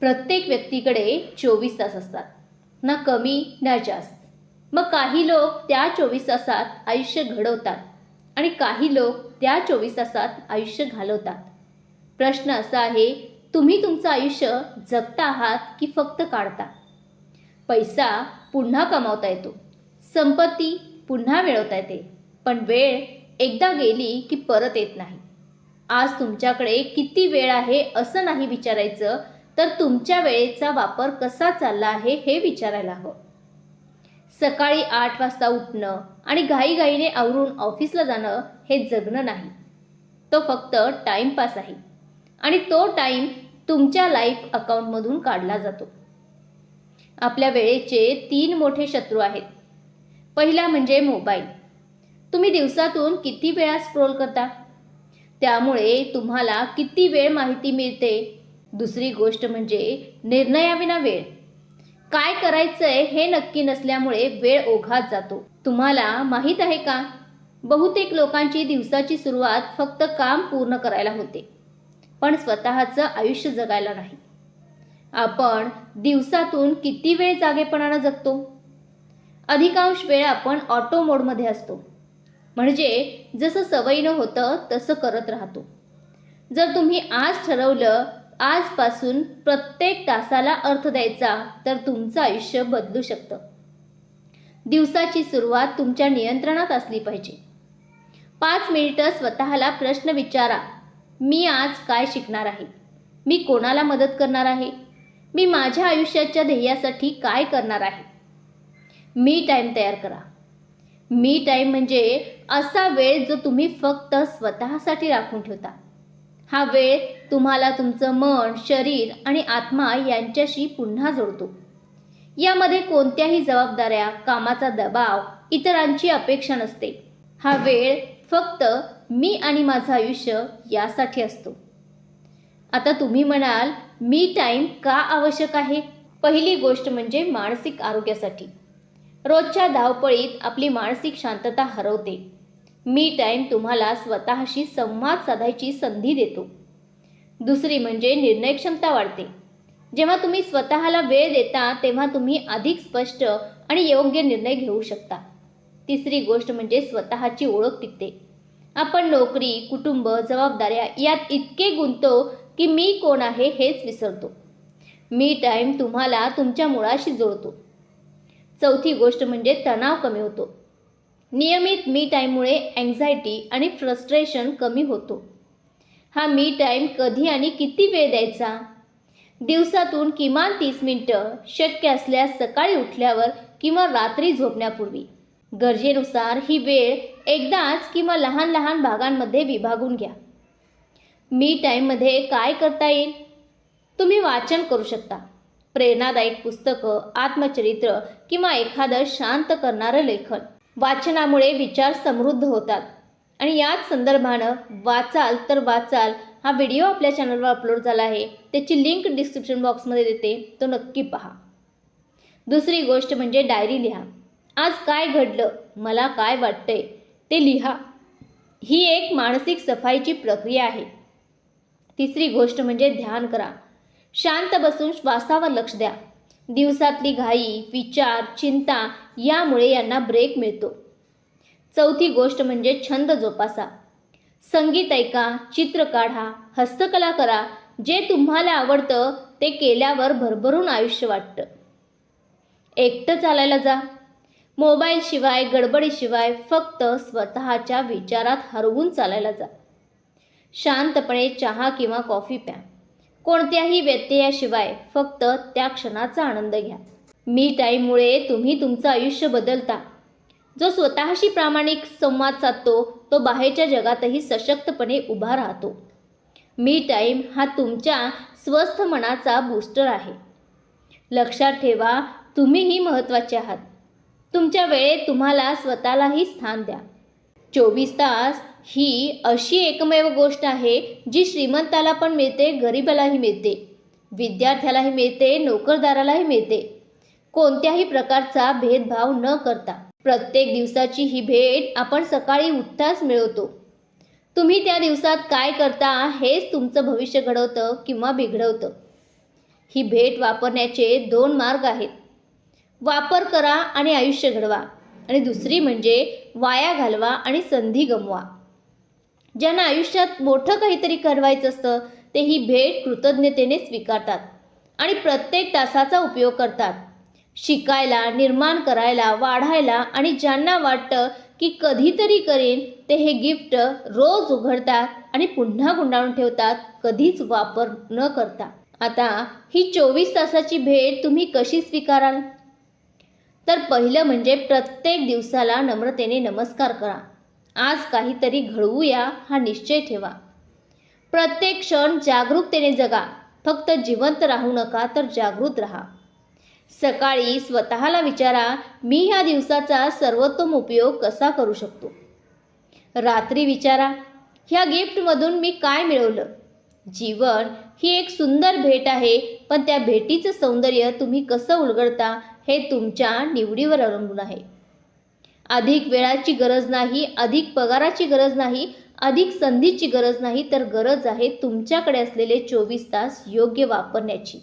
प्रत्येक व्यक्तीकडे चोवीस तास असतात. ना कमी ना जास्त. मग काही लोक त्या चोवीस तासात आयुष्य घडवतात आणि काही लोक त्या चोवीस तासात आयुष्य घालवतात. प्रश्न असा आहे तुम्ही तुमचं आयुष्य जगता आहात की फक्त काढता? पैसा पुन्हा कमावता येतो. संपत्ती पुन्हा मिळवता येते. पण वेळ एकदा गेली की परत येत नाही. आज तुमच्याकडे किती वेळ आहे असं नाही विचारायचं तर तुमच्या वेळेचा वापर कसा चालला आहे हे विचारायला हवं. सकाळी आठ वाजता उठणं आणि घाईघाईने आवरून ऑफिसला जाणं हे जगणं नाही. तो फक्त टाईमपास आहे आणि तो टाईम तुमच्या लाईफ अकाउंटमधून काढला जातो. आपल्या वेळेचे तीन मोठे शत्रू आहेत. पहिला म्हणजे मोबाईल तुम्ही दिवसातून किती वेळा स्क्रोल करता? त्यामुळे तुम्हाला किती वेळ माहिती मिळते? दुसरी गोष्ट म्हणजे निर्णयाविना वेळ. काय करायचंय हे नक्की नसल्यामुळे वेळ ओघात जातो. तुम्हाला माहीत आहे का? बहुतेक लोकांची दिवसाची सुरुवात फक्त काम पूर्ण करायला होते. पण स्वतःचं आयुष्य जगायला नाही. आपण दिवसातून किती वेळ जागेपणानं जगतो? अधिकांश वेळ आपण ऑटो मोडमध्ये असतो. म्हणजे जसं सवयीनं होतं तसं करत राहतो. जर तुम्ही आज ठरवलं आजपासून प्रत्येक तासाला अर्थ द्यायचा तर तुमचं आयुष्य बदलू शकतं. दिवसाची सुरुवात तुमच्या नियंत्रणात असली पाहिजे. पाच मिनिटं स्वतःला प्रश्न विचारा मी आज काय शिकणार आहे? मी कोणाला मदत करणार आहे? मी माझ्या आयुष्याच्या ध्येयासाठी काय करणार आहे? मी टाईम तयार करा. मी टाईम म्हणजे असा वेळ जो तुम्ही फक्त स्वतःसाठी राखून ठेवता. हा वेळ तुम्हाला तुमचं मन शरीर आणि आत्मा यांच्याशी पुन्हा जोडतो. यामध्ये कोणत्याही जबाबदाऱ्या कामाचा दबाव इतरांची अपेक्षा नसते. हा वेळ फक्त मी आणि माझं आयुष्य यासाठी असतो. आता तुम्ही म्हणाल मी टाईम का आवश्यक आहे? पहिली गोष्ट म्हणजे मानसिक आरोग्यासाठी. रोजच्या धावपळीत आपली मानसिक शांतता हरवते. मी टाईम तुम्हाला स्वतःशी संवाद साधायची संधी देतो. दुसरी म्हणजे निर्णय क्षमता वाढते. जेव्हा तुम्ही स्वतःला वेळ देता तेव्हा तुम्ही अधिक स्पष्ट आणि योग्य निर्णय घेऊ शकता. तिसरी गोष्ट म्हणजे स्वतःची ओळख टिकते आपण नोकरी कुटुंब जबाबदाऱ्या यात इतके गुंतो की मी कोण आहे हेच विसरतो. मी टाईम तुम्हाला तुमच्या मुळाशी जोडतो. चौथी गोष्ट म्हणजे तणाव कमी होतो. नियमित मी टाईममुळे अँझायटी आणि फ्रस्ट्रेशन कमी होतो. हा मी टाईम कधी आणि किती वेळ द्यायचा? दिवसातून किमान तीस मिनटं शक्य असल्यास सकाळी उठल्यावर किंवा रात्री झोपण्यापूर्वी. गरजेनुसार ही वेळ एकदाच किंवा लहान लहान भागांमध्ये विभागून घ्या. मी टाईममध्ये काय करता येईल? तुम्ही वाचन करू शकता. प्रेरणादायक पुस्तकं आत्मचरित्र किंवा एखादं शांत करणारं लेखन. वाचनामुळे विचार समृद्ध होतात. आणि याच संदर्भानं वाचाल तर वाचाल हा व्हिडिओ आपल्या चॅनलवर अपलोड झाला आहे. त्याची लिंक डिस्क्रिप्शन बॉक्समध्ये देते. तो नक्की पहा. दुसरी गोष्ट म्हणजे डायरी लिहा. आज काय घडलं? मला काय वाटतंय? ते लिहा. ही एक मानसिक सफाईची प्रक्रिया आहे. तिसरी गोष्ट म्हणजे ध्यान करा. शांत बसून श्वासावर लक्ष द्या. दिवसातली घाई विचार चिंता यामुळे यांना ब्रेक मिळतो. चौथी गोष्ट म्हणजे छंद जोपासा. संगीत ऐका चित्र काढा हस्तकला करा. जे तुम्हाला आवडतं ते केल्यावर भरभरून आयुष्य वाटतं. एकटं चालायला जा. मोबाईलशिवाय गडबडीशिवाय फक्त स्वतःच्या विचारात हरवून चालायला जा. शांतपणे चहा किंवा कॉफी प्या. कोणत्याही व्यत्ययाशिवाय फक्त त्या क्षणाचा आनंद घ्या. मी टाईममुळे तुम्ही तुमचं आयुष्य बदलता. जो स्वतःशी प्रामाणिक संवाद साधतो तो बाहेरच्या जगातही सशक्तपणे उभा राहतो. मी टाईम हा तुमच्या स्वस्थ मनाचा बूस्टर आहे. लक्षात ठेवा तुम्हीही महत्त्वाचे आहात. तुमच्या वेळेत तुम्हाला स्वतःलाही स्थान द्या. चोवीस तास ही अशी एकमेव गोष्ट आहे जी श्रीमंताला पण मिळते गरिबालाही मिळते विद्यार्थ्यालाही मिळते नोकरदारालाही मिळते. कोणत्याही प्रकारचा भेदभाव न करता प्रत्येक दिवसाची ही भेट आपण सकाळी उठताच मिळवतो. तुम्ही त्या दिवसात काय करता हेच तुमचं भविष्य घडवतं किंवा बिघडवतं. ही भेट वापरण्याचे दोन मार्ग आहेत. वापर करा आणि आयुष्य घडवा. आणि दुसरी म्हणजे वाया घालवा आणि संधी गमवा. ज्यांना आयुष्यात मोठं काहीतरी करवायचं असतं ते ही भेट कृतज्ञतेने स्वीकारतात आणि प्रत्येक तासाचा उपयोग करतात. शिकायला निर्माण करायला वाढायला आणि ज्यांना वाटतं की कधीतरी करेन ते हे गिफ्ट रोज उघडतात आणि पुन्हा गुंडाळून ठेवतात कधीच वापर न करता. आता ही चोवीस तासाची भेट तुम्ही कशी स्वीकाराल? तर पहिलं म्हणजे प्रत्येक दिवसाला नम्रतेने नमस्कार करा. आज काहीतरी घडवूया हा निश्चय ठेवा. प्रत्येक क्षण जागरूकतेने जगा. फक्त जिवंत राहू नका तर जागृत राहा. सकाळी स्वतःला विचारा मी ह्या दिवसाचा सर्वोत्तम उपयोग कसा करू शकतो? रात्री विचारा ह्या गिफ्टमधून मी काय मिळवलं? जीवन ही एक सुंदर भेट आहे पण त्या भेटीचं सौंदर्य तुम्ही कसं उलगडता हे तुमच्या निवडीवर अवलंबून आहे. अधिक वेळाची गरज नाही अधिक पगाराची गरज नाही अधिक संधीची गरज नाही तर गरज आहे तुमच्याकडे असलेले चोवीस तास योग्य वापरण्याची.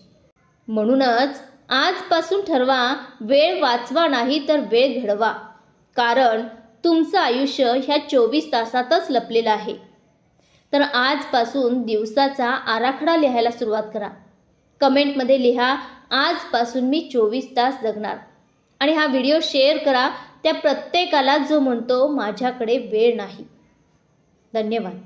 म्हणूनच आजपासून ठरवा वेळ वाचवा नाही तर वेळ घडवा. कारण तुमचं आयुष्य ह्या चोवीस तासातच लपलेलं आहे. तर आजपासून दिवसाचा आराखडा लिहायला सुरुवात करा. कमेंटमध्ये लिहा आजपासून मी चोवीस तास जगणार. आणि हा व्हिडिओ शेअर करा त्या प्रत्येकाला जो म्हणतो माझ्याकडे वेळ नाही. धन्यवाद.